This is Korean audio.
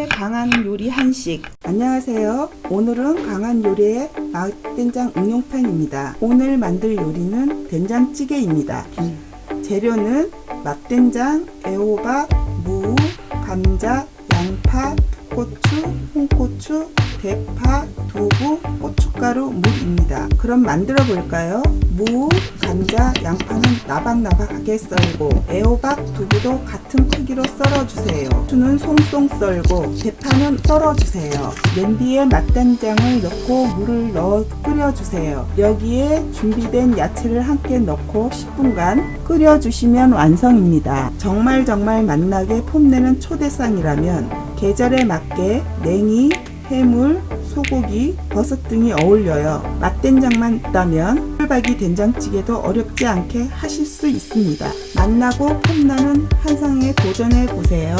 김치찌 안녕하세요. 오늘은 강한 요리의 맛된장 응용편입니다. 오늘 만들 요리는 된장찌개입니다. 재료는 맛된장, 애호박, 무, 감자, 양파, 고추, 홍고추, 대파, 두부, 고춧가루, 물입니다. 그럼 만들어 볼까요? 무, 감자, 양파는 나박나박하게 썰고 애호박, 두부도 같은 크기로 썰어주세요. 고추는 송송 썰고 대파는 썰어주세요. 냄비에 맛된장을 넣고 물을 넣어 끓여주세요. 여기에 준비된 야채를 함께 넣고 10분간 끓여주시면 완성입니다. 정말 정말 맛나게 폼내는 초대상이라면 계절에 맞게 냉이, 해물, 소고기, 버섯 등이 어울려요. 맛된장만 있다면 꿀박이 된장찌개도 어렵지 않게 하실 수 있습니다. 맛나고 폼나는 한상에 도전해 보세요.